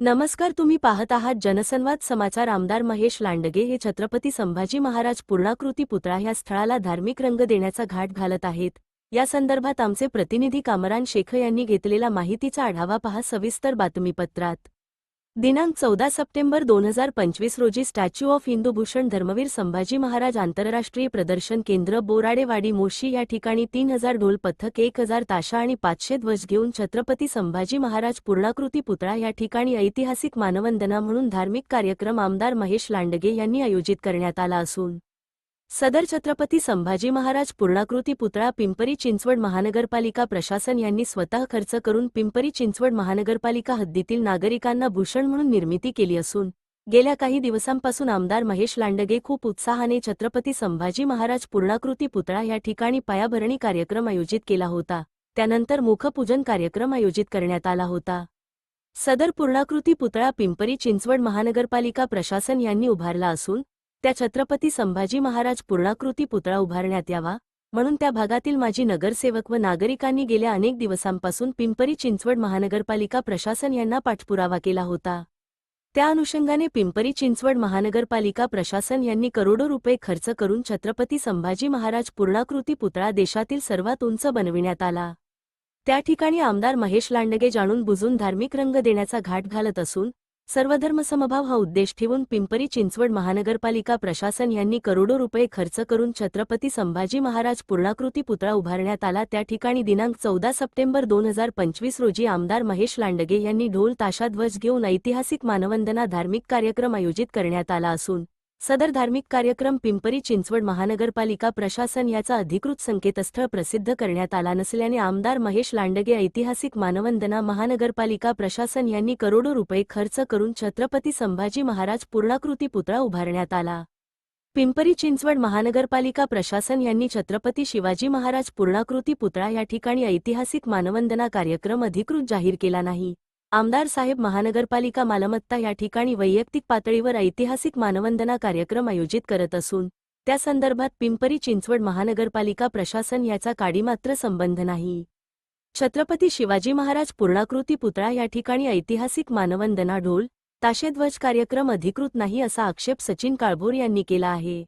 नमस्कार तुम्ही पाहत आहात जनसंवाद समाचार. आमदार महेश लांडगे हे छत्रपती संभाजी महाराज पूर्णाकृती पुतळा ह्या स्थळाला धार्मिक रंग देण्याचा घाट घालत आहेत. या संदर्भात आमचे प्रतिनिधी कामरान शेख यांनी घेतलेला माहितीचा आढावा पहा सविस्तर बातमीपत्रात. दिनांक चौदा सप्टेंबर दोन हजार पंचवीस रोजी स्टॅच्यू ऑफ इंदुभूषण धर्मवीर संभाजी महाराज आंतरराष्ट्रीय प्रदर्शन केंद्र बोराडेवाडी मोशी या ठिकाणी तीन हजार ढोल पथक एक हजार ताशा आणि पाचशे ध्वज घेऊन छत्रपती संभाजी महाराज पूर्णाकृती पुतळा या ठिकाणी ऐतिहासिक मानवंदना म्हणून धार्मिक कार्यक्रम आमदार महेश लांडगे यांनी आयोजित करण्यात आला असून सदर छत्रपती संभाजी महाराज पूर्णाकृती पुतळा पिंपरी चिंचवड महानगरपालिका प्रशासन यांनी स्वतः खर्च करून पिंपरी चिंचवड महानगरपालिका हद्दीतील नागरिकांना भूषण म्हणून निर्मिती केली असून गेल्या काही दिवसांपासून आमदार महेश लांडगे खूप उत्साहाने छत्रपती संभाजी महाराज पूर्णाकृती पुतळा या ठिकाणी पायाभरणी कार्यक्रम आयोजित केला होता. त्यानंतर मुखपूजन कार्यक्रम आयोजित करण्यात आला होता. सदर पूर्णाकृती पुतळा पिंपरी चिंचवड महानगरपालिका प्रशासन यांनी उभारला असून त्या छत्रपती संभाजी महाराज पूर्णाकृती पुतळा उभारण्यात यावा म्हणून त्या भागातील माजी नगरसेवक व नागरिकांनी गेल्या अनेक दिवसांपासून पिंपरी चिंचवड महानगरपालिका प्रशासन यांना पाठपुरावा केला होता. त्या अनुषंगाने पिंपरी चिंचवड महानगरपालिका प्रशासन यांनी करोडो रुपये खर्च करून छत्रपती संभाजी महाराज पूर्णाकृती पुतळा देशातील सर्वात उंच बनविण्यात आला. त्या ठिकाणी आमदार महेश लांडगे जाणून बुजून धार्मिक रंग देण्याचा घाट घालत असून सर्वधर्म समभाव हा उद्देश ठेवून पिंपरी चिंचवड महानगरपालिका प्रशासन यांनी करोडो रुपये खर्च करून छत्रपती संभाजी महाराज पूर्णाकृती पुतळा उभारण्यात आला. त्या ठिकाणी दिनांक चौदा सप्टेंबर दोन हजार पंचवीस रोजी आमदार महेश लांडगे यांनी ढोल ताशाध्वज घेऊन ऐतिहासिक मानवंदना धार्मिक कार्यक्रम आयोजित करण्यात आला असून सदर धार्मिक कार्यक्रम पिंपरी चिंचवड महानगरपालिका प्रशासन याचा अधिकृत संकेतस्थळ प्रसिद्ध करण्यात आला नसल्याने आमदार महेश लांडगे ऐतिहासिक मानवंदना महानगरपालिका प्रशासन यांनी करोडो रुपये खर्च करून छत्रपती संभाजी महाराज पूर्णाकृती पुतळा उभारण्यात आला. पिंपरी चिंचवड महानगरपालिका प्रशासन यांनी छत्रपती शिवाजी महाराज पूर्णाकृती पुतळा या ठिकाणी ऐतिहासिक मानवंदना कार्यक्रम अधिकृत जाहीर केला नाही. आमदार साहेब महानगरपालिका मालमत्ता या ठिकाणी वैयक्तिक पातळीवर ऐतिहासिक मानवंदना कार्यक्रम आयोजित करत असून त्या संदर्भात पिंपरी चिंचवड महानगरपालिका प्रशासन याचा काडीमात्र संबंध नाही. छत्रपती शिवाजी महाराज पूर्णाकृती पुतळा या ठिकाणी ऐतिहासिक मानवंदना ढोल ताशेध्वज कार्यक्रम अधिकृत नाही असा आक्षेप सचिन काळभोर यांनी केला आहे.